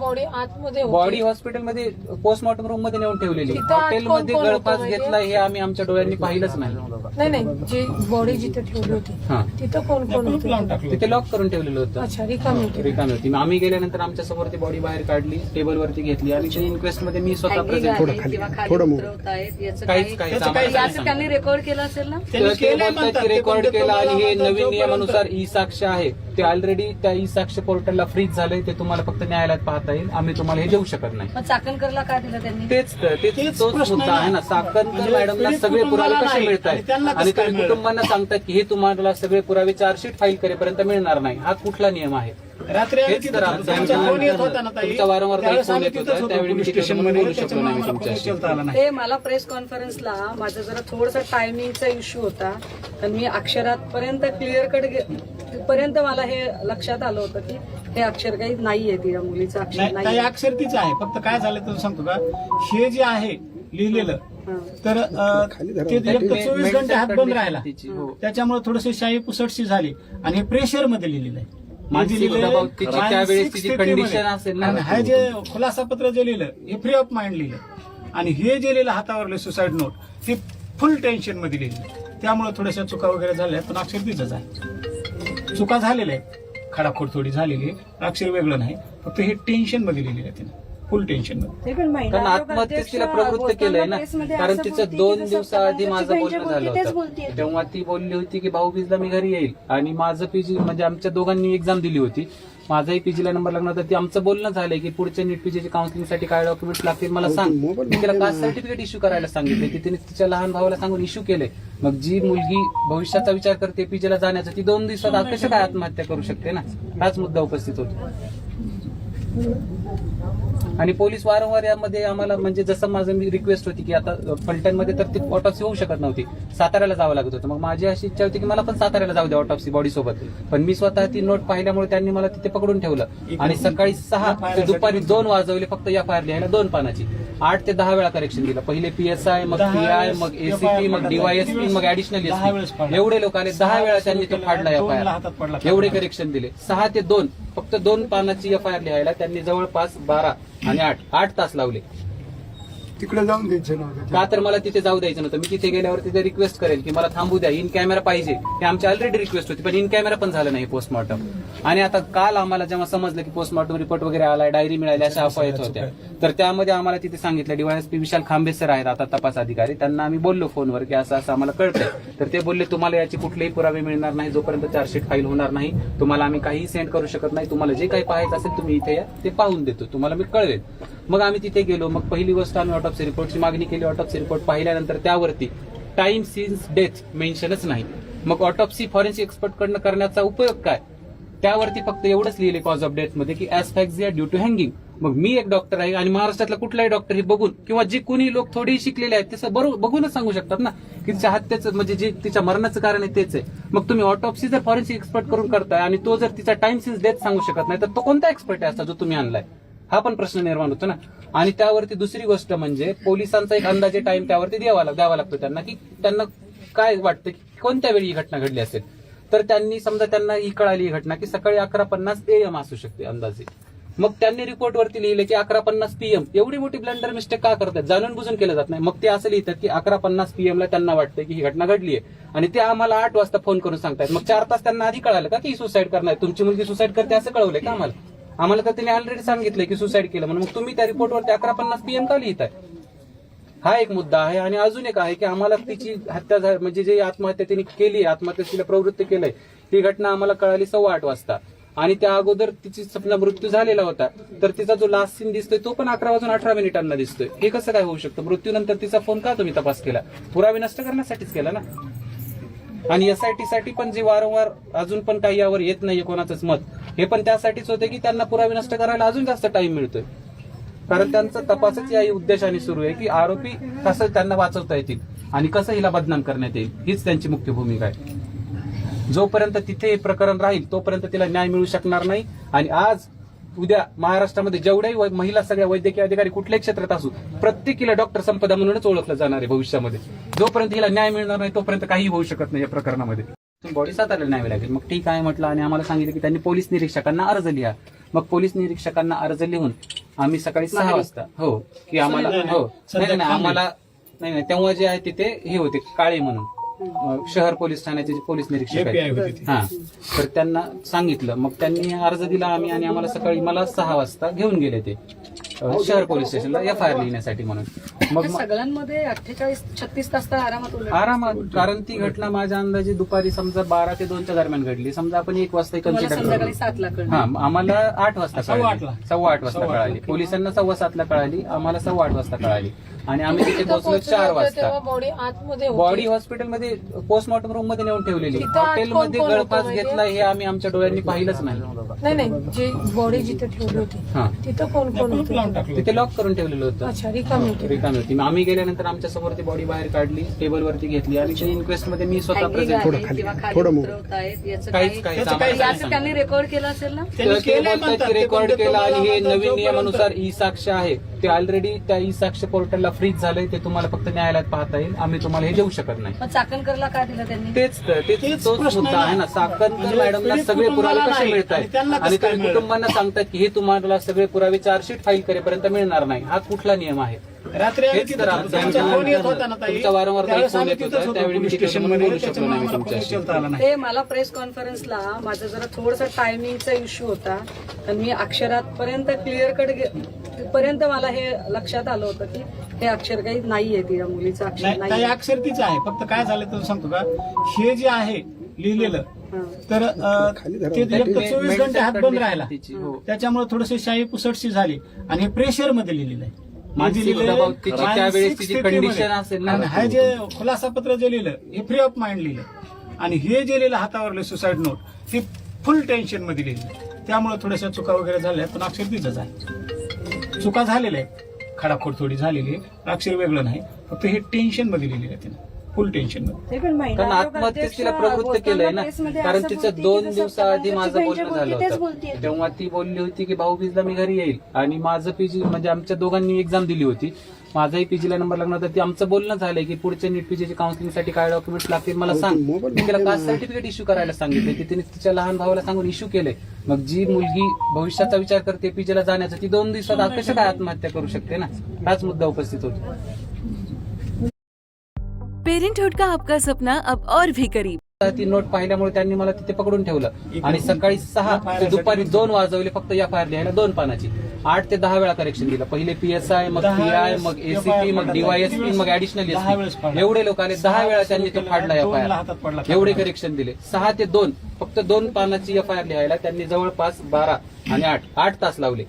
बॉडी हॉस्पिटलमध्ये पोस्टमॉर्टम रूममध्ये नेऊन ठेवलेली. हॉटेलमध्ये होतं घेतला हे आम्ही आमच्या डोळ्यांनी पाहिलंच नाही. नाही नाही जी बॉडी जिथे ठेवली होती हा. तिथं कोण कोण लावून टाकलं तिथे लॉक करून ठेवलेलं होतं. अच्छा रिकामी होती. रिकामी होती. मग आम्ही गेल्यानंतर आमच्यासमोर ती बॉडी बाहेर काढली टेबलवरती घेतली आणि ते इन्क्वेस्टमध्ये मी स्वतः प्रेझेंट आहे किंवा खाली थोडं उतरवतायत याचं काहीच काही काहीच त्याचं आम्हाला काहीच काही याचं त्यांनी रेकॉर्ड केलं असेल ना? त्यांनी तर ते केलंय बोलतात म्हणतात, की ते रेकॉर्ड कोणत्या केला आणि हे तुम्हाला नवीन जोपर्यंत- नियमानुसार ई साक्ष आहे ते ऑलरेडी त्या ई साक्ष पोर्टलला फ्रीज झालंय ते तुम्हाला फक्त न्यायालयात पाहता येईल. आम्ही तुम्हाला हे देऊ शकत नाही. मग चाकणकरला काय दिलं त्यांनी? तेच तर, तेच तेच तोच प्रश्न मुद्दा आहे आहे ना. साखरकर म्हणजे मॅडमला पीडित सगळे पुरावे कुटुंबाला कसे नाही. मिळत आणि त्यांना आहेत कसं आणि काय तुम्ही मिळेल? कुटुंबांना सांगतात की हे तुम्हाला सगळे पुरावे चार्जशीट फाईल करेपर्यंत मिळणार नाही. हा कुठला नियम आहे? रात्री आम्ही हेच तिथं तर होतो. आमच्या- तुमचा फोन येत होता ना ताई? तुमचा वारंवार त्यावेळेस फोन आम्ही येत होता. तिथंच होतो त्यावेळी मी पोलीस तिथे स्टेशनमध्ये बोलू शकलो त्याच्यामुळे नाही आम्हाला फोन तुमच्याशी. उचलता आला नाही. ते मला प्रेस कॉन्फरन्सला माझा जरा थोडासा टायमिंगचा इश्यू होता. तर मी अक्षरात पर्यंत क्लिअर कट पर्यंत मला हे लक्षात आलं होतं की हे अक्षर काही नाहीये ती या मुलीचं अक्षर नाही ताई नाही अक्षर तीच आहे. फक्त काय झालं तर सांगतो का? हे जे आहे लिहिलेलं तर ते चोवीस घंटे हात बंद राहिला. त्याच्यामुळे थोडस शाही पुसटशी झाली आणि हे प्रेशरमध्ये लिहिलेलं आहे. हे. आणि हे जे खुलासा पत्र जे लिहिलं हे फ्री ऑफ माइंड लिहिलं. आणि हे जे लिहिलं हातावरले सुसाईड नोट हे फुल टेन्शनमध्ये लिहिलं. त्यामुळे थोड्याशा चुका वगैरे झाल्या पण अक्षर तिचंच आहे चुका झालेल्या आहेत. खडाखोड थोडी झालेली आहे. अक्षर वेगळं नाही. फक्त हे टेन्शनमध्ये लिहिलेलं आहे तिने. फुल टेन्शनमध्ये. कारण आत्महत्येस तिला प्रवृत्त केलंय ना. कारण तिचं दोन दिवसाआधी माझं बोलणं झालं होतं. तेव्हा ती बोलली होती की भाऊबीजला मी घरी येईल. आणि माझं पीजी म्हणजे आमच्या दोघांनी एक्झाम दिली होती. माझाही पीजीला नंबर लागणार होता. ती आमचं बोलणं झालंय की पुढच्या नीट पीजीच्या काउन्सिलिंगसाठी काय डॉक्युमेंट्स लागतील मला सांग. मी तिला कास्ट सर्टिफिकेट इश्यू करायला सांगितले की तिने तिच्या लहान भावाला सांगून इश्यू केले मग जी मुलगी भविष्याचा विचार करते पीजीला जाण्याचा ती दोन दिवसात कशा काय आत्महत्या करू शकते ना? हाच मुद्दा उपस्थित होतो. आणि पोलीस वारंवार यामध्ये आम्हाला म्हणजे जसं माझं मी रिक्वेस्ट होती की आता फलटणमध्ये तर ती ऑटॉप्सी होऊ शकत नव्हती. साताऱ्याला जावं लागत होतं. मग माझी अशी इच्छा होती की मला पण साताऱ्याला जाऊ द्या ऑटॉप्सी बॉडी सोबत. पण मी स्वतः ती नोट पाहिल्यामुळे त्यांनी मला तिथे पकडून ठेवलं. आणि सकाळी सहा ते दुपारी दोन वाजवले फक्त या फायर लिहायला दोन पानाची. आठ ते दहा वेळा करेक्शन दिलं. पहिले पीएसआय मग पीआय मग एसीपी मग. डीवायएसपी मग? ऍडिशनल पडला. एवढे लोक आले दहा वेळा त्यांनी तो फाडला हातात पडला. एवढे करेक्शन दिले. सहा ते दोन. फक्त दोन पानाची एफ आय आर लिहायला त्यांनी जवळपास बारा आणि आठ आठ तास लावले. तिकडे जाऊन द्यायचं नव्हतं का तर मला तिथे जाऊ द्यायचं नव्हतं. मी तिथे गेल्यावर तिथे रिक्वेस्ट करेल की मला थांबू द्या इन कॅमेरा पाहिजे हे आमची ऑलरेडी रिक्वेस्ट होती पण इन कॅमेरा पण झालं नाही पोस्टमॉर्टम आणि आता काल आम्हाला जेव्हा समजलं की पोस्टमॉर्टम रिपोर्ट वगैरे आलाय डायरी मिळाली अशा अफवा येत होत्या. तर त्यामध्ये आम्हाला तिथे सांगितलं डीवायएसपी विशाल खांबे सर आहेत आता तपास अधिकारी. त्यांना आम्ही बोललो फोनवर की असं असं आम्हाला कळतंय. तर ते बोलले तुम्हाला याची कुठलेही पुरावे मिळणार नाही जोपर्यंत चार्जशीट फाईल होणार नाही. तुम्हाला आम्ही काहीही सेंड करू शकत नाही. तुम्हाला जे काही पाहायचं असेल तुम्ही इथे या ते पाहून देतो. तुम्हाला मी कळवेल. मग आम्ही तिथे गेलो मग पहिली गोष्ट आम्ही ऑटोप्सी रिपोर्टची मागणी केली. ऑटोप्सी रिपोर्ट पाहिल्यानंतर त्यावरती टाइम सिन्स डेथ मेन्शनच नाही. मग ऑटोप्सी फॉरेन्सिक एक्सपर्ट कडनं करण्याचा उपयोग काय? त्यावरती फक्त एवढंच लिहिले कॉज ऑफ डेथमध्ये की ऍस्फॅक्झिया ड्यू टू हँगिंग मग मी एक डॉक्टर आहे आणि महाराष्ट्रातला कुठलाही डॉक्टर हे बघून किंवा जे कुणी लोक थोडी शिकलेले आहेत तसं बरोबर बघूनच सांगू शकतात ना की तिच्या हत्येचं म्हणजे जे तिच्या मरणाचं कारण आहे तेच आहे. मग तुम्ही ऑटोप्सी जर फॉरेन्सिक एक्सपर्ट करून करताय आणि तो जर तिचा टाइम सिन्स डेथ सांगू शकत नाही तर तो कोणता एक्सपर्ट आहे असा जो तुम्ही आणलाय? हा पण प्रश्न निर्माण होतो ना. आणि त्यावरती दुसरी गोष्ट म्हणजे पोलिसांचा एक अंदाजे टाइम त्यावरती द्यावा लाग- द्यावा लागतो त्यांना की त्यांना काय वाटतं की कोणत्या वेळी ही घटना घडली असेल? तर त्यांनी समजा त्यांना ही कळाली ही घटना की सकाळी अकरा पन्नास एम असू शकते अंदाजे. मग त्यांनी रिपोर्टवरती लिहिले की अकरा पन्नास पीएम एवढी मोठी ब्लंडर मिस्टेक का करतात? जाणून बुजून केलं जात नाही. मग ते असं लिहितात की अकरा पन्नास पीएम ला त्यांना वाटतं की ही घटना घडली आहे. आणि ते आम्हाला आठ वाजता फोन करून सांगतायत. मग चार तास त्यांना आधी कळालं का की सुसाईड करणार तुमची मुलगी सुसाईड करते असं कळवलंय का आम्हाला? आम्हाला तर त्यांनी ऑलरेडी सांगितलंय की सुसाईड केलं म्हणून. मग तुम्ही त्या रिपोर्टवरती अकरा पन्नास पीएम का लिहिताय? हा एक मुद्दा आहे आणि अजून एक आहे की आम्हाला तिची हत्या म्हणजे जे आत्महत्या तिने केली आत्महत्या तिला प्रवृत्त केलंय ती घटना आम्हाला कळाली सव्वा आठ वाजता. आणि त्या अगोदर तिची सपना मृत्यू झालेला होता. तर तिचा जो लास्ट सीन दिसतोय तो पण अकरा वाजून अठरा मिनिटांना दिसतोय. हे कसं काय होऊ शकतं? मृत्यूनंतर तिचा फोन का तुम्ही तपास केला? पुरावे नष्ट करण्यासाठीच केला ना? आणि एसआयटी साठी पण जे वारंवार अजून पण काही यावर येत नाहीये कोणाचंच मत हे पण त्यासाठीच होते की त्यांना पुरावे नष्ट करायला अजून जास्त टाइम मिळतोय. कारण त्यांचा तपासच या उद्देशाने सुरू आहे की आरोपी कसं त्यांना वाचवता येतील आणि कसं हिला बदनाम करण्यात येईल हीच त्यांची मुख्य भूमिका आहे. जोपर्यंत तिथे हे प्रकरण राहील तोपर्यंत तिला न्याय मिळू शकणार नाही आणि आज उद्या महाराष्ट्रामध्ये जेवढ्याही वै- महिला सगळ्या वैद्यकीय अधिकारी कुठल्याही क्षेत्रात असू प्रत्येकीला डॉक्टर संपदा म्हणूनच ओळखलं जाणार आहे भविष्यामध्ये. जोपर्यंत हिला न्याय मिळणार नाही तोपर्यंत काही होऊ शकत नाही या प्रकरणामध्ये. बॉडी सातारला न्यावी लागेल मग ठीक आहे म्हटलं आणि आम्हाला सांगितलं की त्यांनी पोलीस निरीक्षकांना अर्ज लिहा. मग पोलीस निरीक्षकांना अर्ज लिहून आम्ही सकाळी सहा वाजता हो की आम्हाला नाही, नाही. हो. नाही. आम्हाला नाही नाही. तेव्हा जे आहे तिथे हे होते काळे म्हणून. शहर पोलीस ठाण्याचे जे पोलीस निरीक्षक आहेत. हा. तर त्यांना सांगितलं. मग त्यांनी अर्ज दिला आम्ही आणि आम्हाला सकाळी मला सहा वाजता घेऊन गेले ते. शहर पोलीस स्टेशनला एफ आय आर लिहिण्यासाठी म्हणून. मग सगळ्यांमध्ये अठ्ठेचाळीस छत्तीस तास तर आरामात. आरामात. कारण ती घटना माझ्या अंदाजे दुपारी समजा बारा ते दोनच्या दरम्यान घडली. समजा आपण एक वाजता कन्सिडर संध्याकाळी करू. सातला हा आम्हाला आठ वाजता सव्वा कळाली. आठला. सव्वा आठ वाजता कळाली. पोलिसांना सव्वा सातला कळाली. आम्हाला सव्वा आठ वाजता कळाली. आणि आम्ही तिथे पोहोचलो चार वाजता. तेव्हा बॉडी आतमध्ये होती. बॉडी हॉस्पिटलमध्ये पोस्टमॉर्टम रूममध्ये नेऊन ठेवलेली. हॉटेलमध्ये माहितीये? घेतला हे आम्ही आमच्या डोळ्यांनी पाहिलंच नाही. नाही नाही जी बॉडी जिथे ठेवली होती तिथं कोण कोण होते? तिथे लॉक करून ठेवलेलं होतं. अच्छा रिकामी होती. रिकामी होती. आम्ही गेल्यानंतर आमच्यासमोर ती बॉडी बाहेर काढली टेबल वरती घेतली आणि इन्क्वेस्टमध्ये मी स्वतः प्रेझेंट काहीच काही रेकॉर्ड केलं असेल ना? रेकॉर्ड केला आणि हे नवीन नियमानुसार ई साक्ष आहे. ते ऑलरेडी त्या ई साक्ष पोर्टलला फ्रीज झालंय ते तुम्हाला फक्त न्यायालयात पाहता येईल. आम्ही तुम्हाला हे देऊ शकत नाही. मग चाकणकरला काय दिलं त्यांनी? तेच तर तेच तेच प्रश्न मुद्दा आहे ना. म्हणजे मॅडमला पीडित सगळे पुरावे कसे. मिळत आहेत आणि तुम्ही? कुटुंबांना सांगतात की हे तुम्हाला सगळे पुरावे चार्जशीट फाईल करेपर्यंत मिळणार नाही. हा कुठला नियम आहे? रात्री तर फोन येत होता ना ते मला प्रेस कॉन्फरन्सला माझा जरा थोडासा टायमिंगचा इश्यू होता. आणि मी अक्षरात पर्यंत क्लिअर कट पर्यंत मला हे लक्षात आलं होतं की हे अक्षर काही नाहीये ती या मुलीचं अक्षर नाही अक्षर तीच आहे. फक्त काय झालं तर सांगतो का? हे जे आहे लिहिलेलं तर ते चोवीस घंटे हात बंद राहिला. हो. त्याच्यामुळे थोडस शाही पुसटशी झाली आणि हे प्रेशरमध्ये लिहिलेलं आहे मानसिक लिहिलेलं हे जे खुलासा पत्र जे लिहिलं हे फ्री ऑफ माइंड लिहिलं. आणि हे जे लिहिलं हातावरलं सुसाईड नोट हे फुल टेन्शनमध्ये लिहिलं. त्यामुळे थोड्याशा चुका वगैरे झाल्या पण अक्षर तिथंच आहे. चुका झालेल्या आहेत. खडाखोड थोडी झालेली आहे. अक्षर वेगळं नाही. फक्त हे टेन्शनमध्ये लिहिलेलं आहे त्यानं फुल टेन्शन कारण आयोग आत्महत्येस तिला प्रवृत्त केलंय ना. प्रेसमध्ये कारण तिचं दोन दिवसाआधी माझं बोलणं झालं होतं. तेव्हा ती बोलली होती की भाऊ बीजला मी घरी येईल आणि माझं पीजी म्हणजे आमच्या दोघांनी एक्झाम दिली होती. माझाही पीजीला नंबर लागला होता. ते आमचं बोलणं झालंय की पुढच्या नीट पीजीच्या काउन्सिलिंगसाठी काय डॉक्युमेंट्स लागतील मला सांग. मी तिला कास्ट सर्टिफिकेट इश्यू करायला सांगितले. की तिने तिच्या लहान भावाला सांगून इश्यू केले मग जी मुलगी भविष्याचा विचार करते पीजीला जाण्याचा ती दोन दिवसात कशा काय आत्महत्या करू शकते ना? हाच मुद्दा उपस्थित होतो. पेरेंटहुड का आपका सपना अब और भी करीब? ती नोट पाहिल्यामुळे त्यांनी मला तिथे पकडून ठेवलं. आणि सकाळी सहा ते दुपारी दोन वाजवले फक्त या फायर लिहायला दोन पानाची. आठ ते दहा वेळा करेक्शन दिलं. पहिले पीएसआय मग पीआय मग एसीपी मग. डीवायएसपी मग ऍडिशनल. एवढे लोक आले दहा वेळा त्यांनी तो फाडला एफ दोनला हातात पडला. एवढे करेक्शन दिले. सहा ते दोन फक्त दोन पानाची एफ आय आर लिहायला त्यांनी जवळपास बारा आणि आठ आठ तास लावले.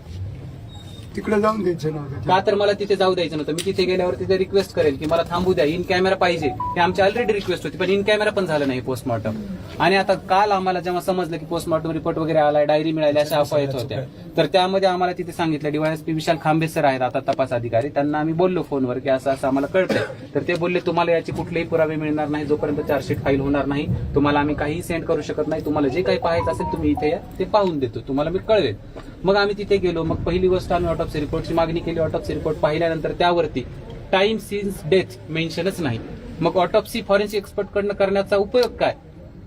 तिकडे जाऊन द्यायचं नव्हतं का तर मला तिथे जाऊ द्यायचं नव्हतं. मी तिथे गेल्यावर तिथे रिक्वेस्ट करेल की मला थांबू द्या. इन कॅमेरा पाहिजे. हे आमची ऑलरेडी रिक्वेस्ट होती पण इन कॅमेरा पण झालं नाही पोस्टमॉर्टम आणि आता काल आम्हाला जेव्हा समजलं की पोस्टमॉर्टम रिपोर्ट वगैरे आलाय डायरी मिळाली अशा अफवा येत होत्या. तर त्यामध्ये आम्हाला तिथे सांगितलं डीवायएसपी विशाल खांबे सर आहेत आता तपास अधिकारी. त्यांना आम्ही बोललो फोनवर की असं असं आम्हाला कळतंय. तर ते बोलले तुम्हाला याचे कुठलेही पुरावे मिळणार नाही. जोपर्यंत चार्जशीट फाईल होणार नाही तुम्हाला आम्ही काहीही सेंड करू शकत नाही. तुम्हाला जे काही पाहायचं असेल तुम्ही इथे या. ते पाहून देतो. तुम्हाला मी कळवेल मग आम्ही तिथे गेलो मग पहिली गोष्ट आम्ही ऑटोप्सी रिपोर्टची मागणी केली. ऑटोप्सी रिपोर्ट पाहिल्यानंतर त्यावरती टाइम सिन्स डेथ मेन्शनच नाही. मग ऑटोप्सी फॉरेन्सिक एक्सपर्ट कडनं करण्याचा उपयोग काय?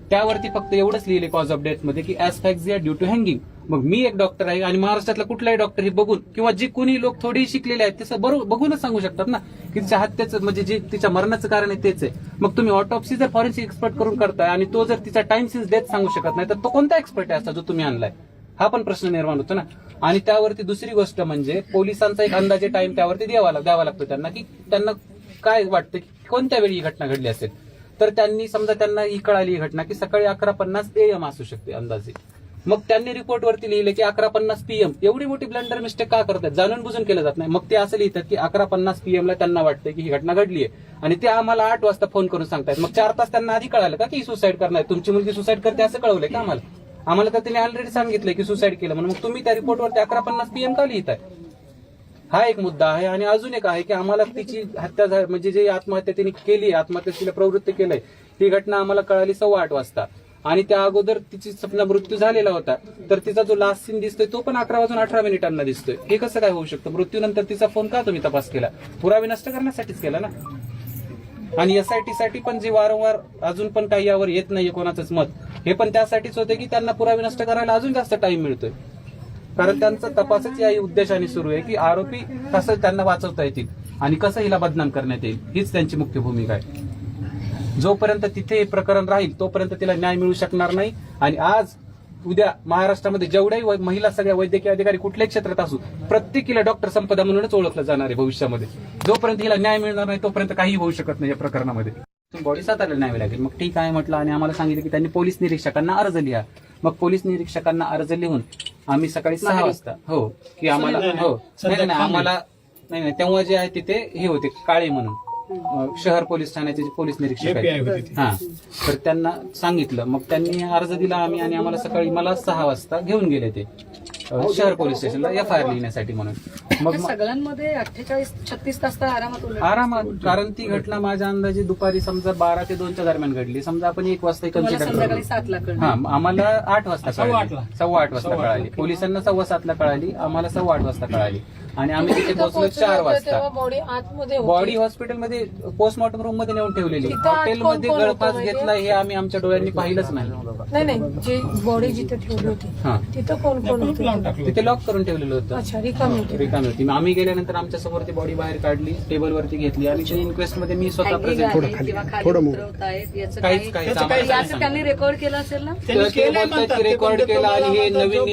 त्यावरती फक्त एवढंच लिहिले कॉज ऑफ डेथमध्ये की ऍज ड्यू टू हँगिंग मग मी एक डॉक्टर आहे आणि महाराष्ट्रातला कुठलाही डॉक्टर हे बघून किंवा जे कोणी लोक थोडी शिकलेले आहेत तसं बरोबर बघूनच सांगू शकतात ना की तिच्या हत्येचं म्हणजे जे तिच्या मरणाचं कारण आहे तेच आहे. मग तुम्ही ऑटोप्सी जर फॉरेन्सिक एक्सपर्ट करून करताय आणि तो जर तिचा टाइम सिन्स डेथ सांगू शकत नाही तर तो कोणता एक्सपर्ट आहे असा जो तुम्ही आणलाय? हा पण प्रश्न निर्माण होतो ना. आणि त्यावरती दुसरी गोष्ट म्हणजे पोलिसांचा एक अंदाजे टाइम त्यावरती द्यावा द्यावा लागतो त्यांना की त्यांना काय वाटतं की कोणत्या वेळी ही घटना घडली असेल? तर त्यांनी समजा त्यांना ही कळाली ही घटना की सकाळी अकरा पन्नास एम असू शकते अंदाजे. मग त्यांनी रिपोर्टवरती लिहिले की अकरा पन्नास पीएम एवढी मोठी ब्लंडर मिस्टेक का करतात? जाणून बुजून केलं जात नाही. मग ते असं लिहितात की अकरा पन्नास पीएम ला त्यांना वाटतं की ही घटना घडली आहे. आणि ते आम्हाला आठ वाजता फोन करून सांगतायत. मग चार तास त्यांना आधी कळालं का की सुसाईड करणार आहे? तुमची मुलगी सुसाईड करते असं कळवलंय का आम्हाला? आम्हाला तर त्यांनी ऑलरेडी सांगितलं की सुसाईड केलं म्हणून. मग तुम्ही त्या रिपोर्टवरती अकरा पन्नास पीएम का लिहिताय? हा एक मुद्दा आहे आणि अजून एक आहे की आम्हाला तिची हत्या म्हणजे जे आत्महत्या तिने केली आत्महत्या तिला प्रवृत्त केलंय ही घटना आम्हाला कळाली सव्वा आठ वाजता. आणि त्या अगोदर तिची सपना मृत्यू झालेला होता. तर तिचा जो लास्ट सीन दिसतोय तो पण अकरा वाजून अठरा मिनिटांना दिसतोय. हे कसं काय होऊ शकतं? मृत्यूनंतर तिचा फोन का तुम्ही तपास केला? पुरावे नष्ट करण्यासाठीच केला ना? आणि एसआयटी साठी पण जे वारंवार अजून पण काही यावर येत नाहीये कोणाचंच मत हे पण त्यासाठीच होते की त्यांना पुरावे नष्ट करायला अजून जास्त टाइम मिळतोय. कारण त्यांचा तपासच या उद्देशाने सुरू आहे की आरोपी कसं त्यांना वाचवता येतील आणि कसं हिला बदनाम करण्यात येईल हीच त्यांची मुख्य भूमिका आहे. जोपर्यंत तिथे हे प्रकरण राहील तोपर्यंत तिला न्याय मिळू शकणार नाही आणि आज उद्या महाराष्ट्रामध्ये जेवढ्याही महिला सगळ्या वैद्यकीय अधिकारी कुठल्याही क्षेत्रात असू प्रत्येकीला डॉक्टर संपदा म्हणूनच ओळखलं जाणार आहे भविष्यामध्ये. जोपर्यंत हिला न्याय मिळणार नाही तोपर्यंत काही होऊ शकत नाही या प्रकरणामध्ये. बॉडी सातारला न्यावी लागेल. मग ठीक आहे म्हटलं आणि आम्हाला सांगितलं की त्यांनी पोलीस निरीक्षकांना अर्ज लिहा. मग पोलीस निरीक्षकांना अर्ज लिहून आम्ही सकाळी सहा वाजता हो की आम्हाला. हो. नाही, नाही. आम्हाला नाही नाही तेव्हा जे आहे तिथे हे होते काळे म्हणून. शहर पोलीस ठाण्याचे जे पोलीस निरीक्षक आहेत. हा. तर त्यांना सांगितलं. मग त्यांनी अर्ज दिला आम्ही आणि आम्हाला सकाळी मला सहा वाजता घेऊन गेले ते. शहर पोलीस स्टेशनला एफ आय आर लिहिण्यासाठी म्हणून. मग सगळ्यांमध्ये अठ्ठेचाळीस छत्तीस तास तर आरामात. आरामात. कारण ती घटना माझ्या अंदाजे दुपारी समजा बारा ते दोनच्या दरम्यान घडली. समजा आपण एक वाजता कन्सिडर संध्याकाळी करू हा आम्हाला आठ वाजता सव्वा कळाली. सव्वा आठ वाजता कळाली. पोलिसांना सव्वा सातला कळाली. आम्हाला सव्वा आठ वाजता कळाली. आणि आम्ही तिथे पोहोचलो चार वाजता. बॉडी आतमध्ये होती. बॉडी हॉस्पिटलमध्ये पोस्टमॉर्टम रूममध्ये नेऊन ठेवलेली. हॉटेलमध्ये गळफास होतं घेतला हे आम्ही आमच्या डोळ्यांनी पाहिलंच नाही. नाही नाही जे बॉडी जिथे ठेवली होती हा. तिथं कोण कोण होते? तिथे लॉक करून ठेवलेलं होतं. अच्छा रिकामी होती. रिकामी होती. आम्ही गेल्यानंतर आमच्यासमोर ती बॉडी बाहेर काढली टेबलवरती घेतली आणि इन्क्वेस्टमध्ये मी स्वतः प्रेझेंट काहीच काही त्यांनी रेकॉर्ड केलं असेल ना? रेकॉर्ड केलं आणि हे नवीन